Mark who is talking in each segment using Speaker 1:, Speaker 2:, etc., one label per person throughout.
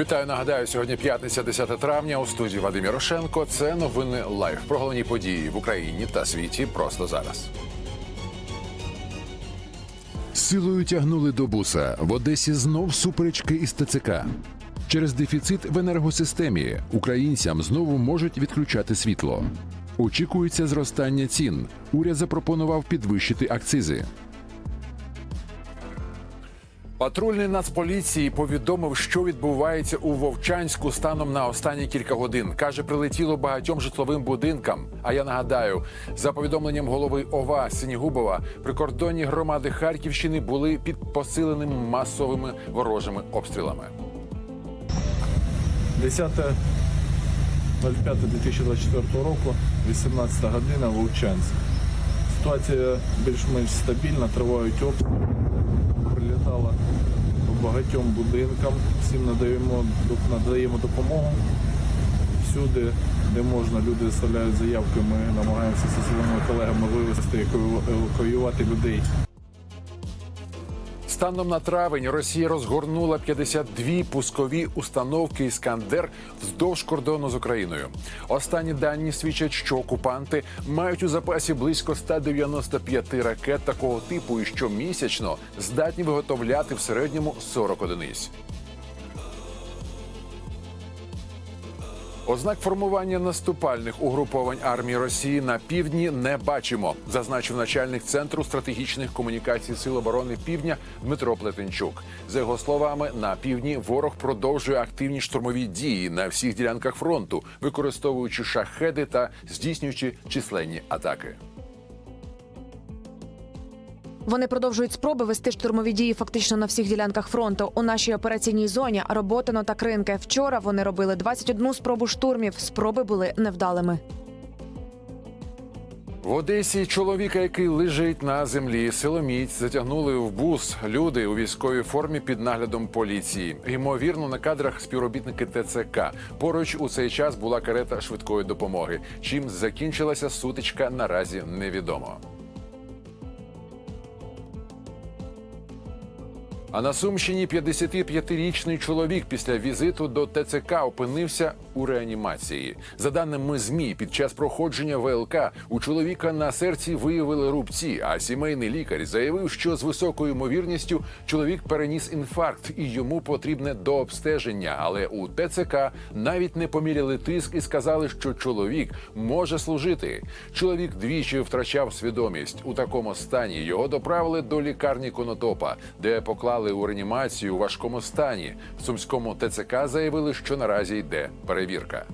Speaker 1: Вітаю, нагадаю, сьогодні п'ятниця, 10 травня. У студії Вадим Ярошенко. Це новини лайф про головні події в Україні та світі просто зараз. Силою тягнули до буса. В Одесі знов суперечки із ТЦК. Через дефіцит в енергосистемі українцям знову можуть відключати світло. Очікується зростання цін. Уряд запропонував підвищити акцизи. Патрульний нацполіції повідомив, що відбувається у Вовчанську станом на останні кілька годин. каже, прилетіло багатьом житловим будинкам. А я нагадаю, за повідомленням голови ОВА Синігубова, прикордонні громади Харківщини були під посиленими масовими ворожими обстрілами.
Speaker 2: 10.05.2024 року, 18 година, Вовчанськ. Ситуація більш-менш стабільна, тривають обстріли. По багатьом будинкам, всім надаємо, надаємо допомогу. Всюди, де можна, люди заставляють заявки, ми намагаємося зі своїми колегами вивезти, евакуювати людей.
Speaker 1: Станом на травень Росія розгорнула 52 пускові установки Іскандер вздовж кордону з Україною. Останні дані свідчать, що окупанти мають у запасі близько 195 ракет такого типу, і щомісячно здатні виготовляти в середньому 40 одиниць. Ознак формування наступальних угруповань армії Росії на півдні не бачимо, зазначив начальник центру стратегічних комунікацій Сил оборони Півдня Дмитро Плетенчук. За його словами, на півдні ворог продовжує активні штурмові дії на всіх ділянках фронту, використовуючи шахеди та здійснюючи численні атаки.
Speaker 3: Вони продовжують спроби вести штурмові дії фактично на всіх ділянках фронту. У нашій операційній зоні Роботино та Кринки. Вчора вони робили 21 спробу штурмів. Спроби були невдалими.
Speaker 1: В Одесі чоловіка, який лежить на землі, силоміць затягнули в бус люди у військовій формі під наглядом поліції. Ймовірно, на кадрах співробітники ТЦК. Поруч у цей час була карета швидкої допомоги. Чим закінчилася сутичка, наразі невідомо. А на Сумщині 55-річний чоловік після візиту до ТЦК опинився у реанімації. За даними ЗМІ, під час проходження ВЛК у чоловіка на серці виявили рубці. А сімейний лікар заявив, що з високою ймовірністю чоловік переніс інфаркт і йому потрібне дообстеження. Але у ТЦК навіть не поміряли тиск і сказали, що чоловік може служити. Чоловік двічі втрачав свідомість. У такому стані його доправили до лікарні Конотопа, де поклали у реанімацію у важкому стані. В сумському ТЦК заявили, що наразі йде перевірка.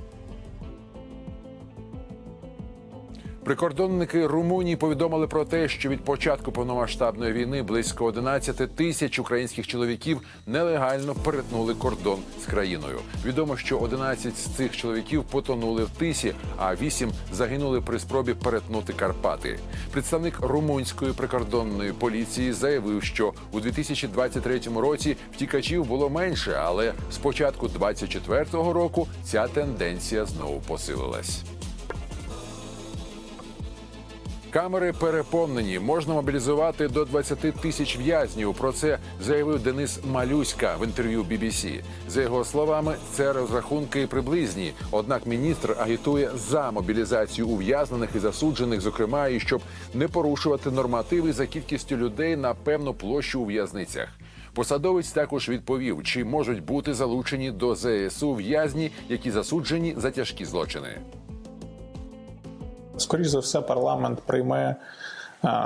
Speaker 1: Прикордонники Румунії повідомили про те, що від початку повномасштабної війни близько 11 тисяч українських чоловіків нелегально перетнули кордон з країною. Відомо, що 11 з цих чоловіків потонули в тисі, а 8 загинули при спробі перетнути Карпати. Представник румунської прикордонної поліції заявив, що у 2023 році втікачів було менше, але з початку 2024 року ця тенденція знову посилилась. Камери переповнені. Можна мобілізувати до 20 тисяч в'язнів. Про це заявив Денис Малюська в інтерв'ю BBC. За його словами, це розрахунки приблизні. Однак міністр агітує за мобілізацію ув'язнених і засуджених, зокрема, і щоб не порушувати нормативи за кількістю людей на певну площу у в'язницях. Посадовець також відповів, чи можуть бути залучені до ЗСУ в'язні, які засуджені за тяжкі злочини.
Speaker 4: Скоріше за все, парламент прийме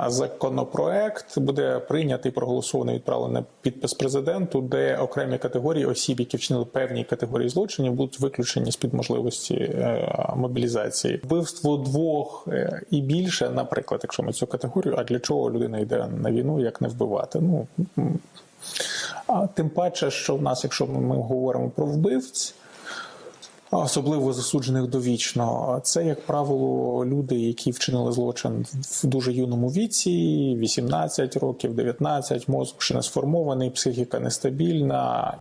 Speaker 4: законопроект, буде прийнятий, проголосований, відправлений підпис президенту, де окремі категорії осіб, які вчинили певні категорії злочинів, будуть виключені з під можливості е, мобілізації. Вбивство двох е, і більше, наприклад, якщо ми цю категорію, а для чого людина йде на війну, як не вбивати? Ну а тим паче, що в нас, якщо ми говоримо про вбивць. Особливо засуджених довічно, це, як правило, люди, які вчинили злочин в дуже юному віці, 18 років, 19, мозок ще не сформований, психіка нестабільна.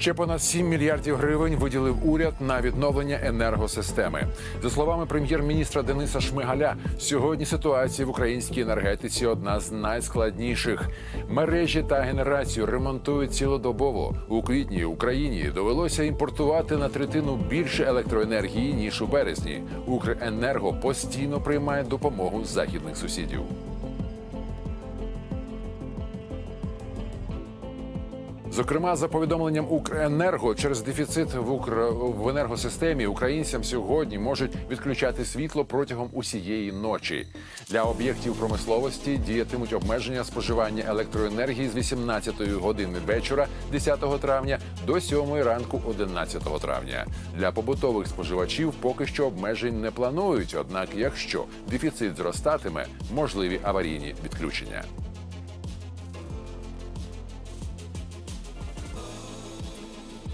Speaker 1: Ще понад 7 мільярдів гривень виділив уряд на відновлення енергосистеми. За словами прем'єр-міністра Дениса Шмигаля, сьогодні ситуація в українській енергетиці одна з найскладніших. Мережі та генерацію ремонтують цілодобово. У квітні Україні довелося імпортувати на третину більше електроенергії ніж у березні. Укренерго постійно приймає допомогу західних сусідів. Зокрема, за повідомленням Укренерго, через дефіцит в Укр... в енергосистемі українцям сьогодні можуть відключати світло протягом усієї ночі. Для об'єктів промисловості діятимуть обмеження споживання електроенергії з 18 години вечора 10 травня до 7 ранку 11 травня. Для побутових споживачів поки що обмежень не планують. Однак, якщо дефіцит зростатиме, можливі аварійні відключення.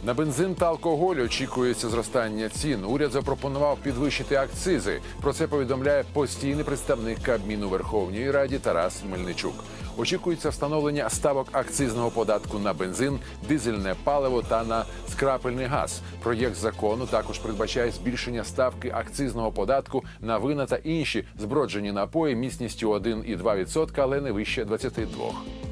Speaker 1: На бензин та алкоголь очікується зростання цін. Уряд запропонував підвищити акцизи. Про це повідомляє постійний представник Кабміну Верховній Раді Тарас Мельничук. Очікується встановлення ставок акцизного податку на бензин, дизельне паливо та на скрапельний газ. Проєкт закону також передбачає збільшення ставки акцизного податку на вина та інші зброджені напої міцністю 1,2%, але не вище 22%.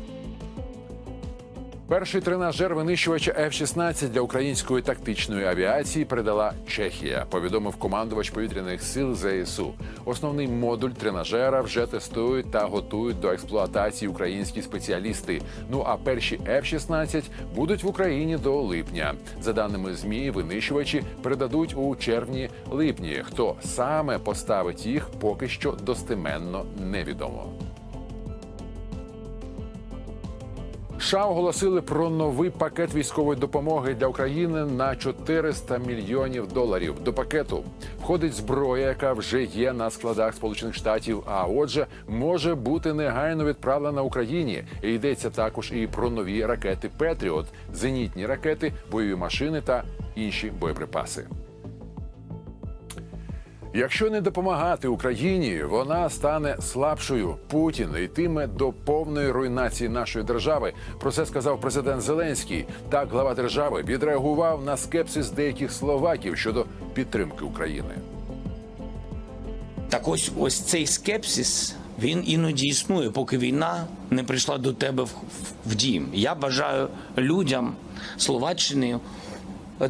Speaker 1: Перший тренажер винищувача F-16 для української тактичної авіації передала Чехія. Повідомив командувач повітряних сил ЗСУ. Основний модуль тренажера вже тестують та готують до експлуатації українські спеціалісти. Ну а перші F-16 будуть в Україні до липня. За даними змі, винищувачі передадуть у червні-липні. Хто саме поставить їх, поки що достеменно невідомо. США оголосили про новий пакет військової допомоги для України на 400 мільйонів доларів. До пакету входить зброя, яка вже є на складах Сполучених Штатів. А отже, може бути негайно відправлена Україні. І йдеться також і про нові ракети Петріот, зенітні ракети, бойові машини та інші боєприпаси. Якщо не допомагати Україні, вона стане слабшою. Путін йтиме до повної руйнації нашої держави. Про це сказав президент Зеленський. Так глава держави відреагував на скепсис деяких словаків щодо підтримки України.
Speaker 5: Так ось ось цей скепсис він іноді існує, поки війна не прийшла до тебе в, в, в дім. Я бажаю людям Словаччини,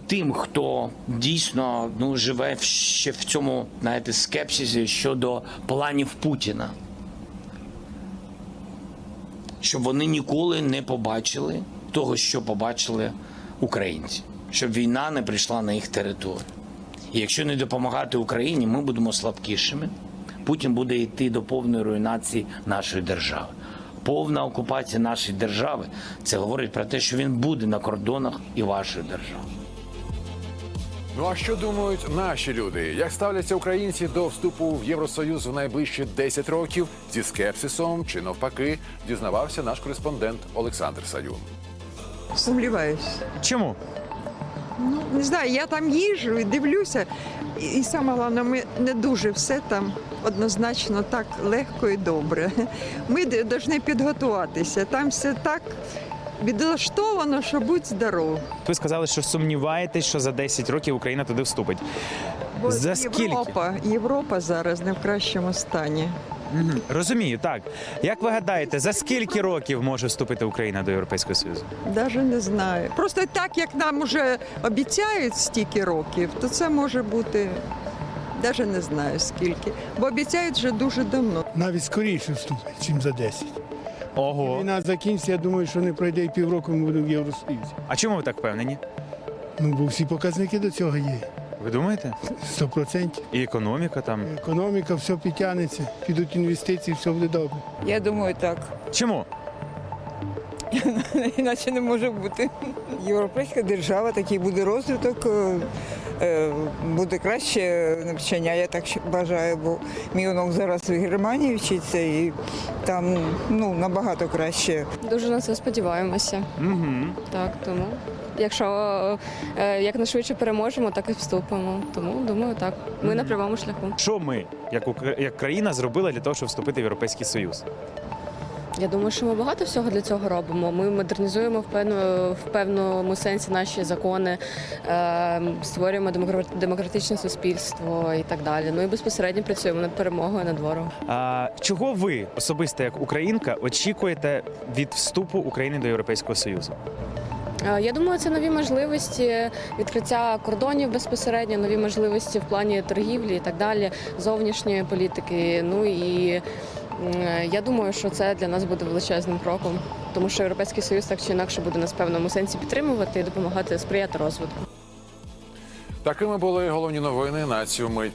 Speaker 5: тим, хто дійсно ну, живе ще в цьому знаєте, скепсисі щодо планів Путіна. Щоб вони ніколи не побачили того, що побачили українці, щоб війна не прийшла на їх територію. І якщо не допомагати Україні, ми будемо слабкішими. Путін буде йти до повної руйнації нашої держави. Повна окупація нашої держави це говорить про те, що він буде на кордонах і вашої держави.
Speaker 1: Ну а що думають наші люди? Як ставляться українці до вступу в Євросоюз в найближчі 10 років зі скепсисом чи навпаки, дізнавався наш кореспондент Олександр Саюн.
Speaker 6: Сумніваюсь.
Speaker 7: Чому?
Speaker 6: Ну, не знаю, я там їжджу і дивлюся. І, і саме головне, ми не дуже все там однозначно так легко і добре. Ми повинні підготуватися. Там все так відлаштовано, що будь здоров.
Speaker 7: Ви сказали, що сумніваєтесь, що за 10 років Україна туди вступить.
Speaker 6: Бо
Speaker 7: За скільки?
Speaker 6: Європа, Європа зараз не в кращому стані.
Speaker 7: Розумію, так. Як ви гадаєте, за скільки років може вступити Україна до Європейського Союзу?
Speaker 6: Навіть не знаю. Просто так, як нам вже обіцяють стільки років, то це може бути. Навіть не знаю скільки, бо обіцяють вже дуже давно.
Speaker 8: навіть скоріше вступить, ніж за 10.
Speaker 7: Ого.
Speaker 8: Війна закінчиться, я думаю, що не пройде і півроку, ми будемо в Євросоюзі.
Speaker 7: А чому ви так впевнені?
Speaker 8: Ну, бо всі показники до цього є.
Speaker 7: Ви думаєте?
Speaker 8: 100%.
Speaker 7: І економіка там.
Speaker 8: Економіка, все підтягнеться, підуть інвестиції, все буде добре.
Speaker 9: Я думаю, так.
Speaker 7: Чому?
Speaker 9: Іначе не може бути. Європейська держава, такий буде розвиток, е, е, буде краще навчання, я так бажаю, бо мій онук зараз в Германії вчиться і там ну, набагато краще.
Speaker 10: Дуже на це сподіваємося.
Speaker 7: Угу.
Speaker 10: Так, тому якщо е, якнайшвидше переможемо, так і вступимо. Тому думаю, так. Ми на правому шляху.
Speaker 7: Що ми, як, як країна, зробили для того, щоб вступити в Європейський Союз?
Speaker 10: Я думаю, що ми багато всього для цього робимо. Ми модернізуємо в певну в певному сенсі наші закони, е, створюємо демократичне суспільство і так далі. Ну і безпосередньо працюємо над перемогою над ворогом.
Speaker 7: А, чого ви особисто як українка очікуєте від вступу України до Європейського Союзу?
Speaker 10: Е, Я думаю, це нові можливості відкриття кордонів безпосередньо, нові можливості в плані торгівлі і так далі, зовнішньої політики. Ну і я думаю, що це для нас буде величезним кроком, тому що європейський союз так чи інакше буде нас в певному сенсі підтримувати і допомагати сприяти розвитку.
Speaker 1: Такими були головні новини на цю мить.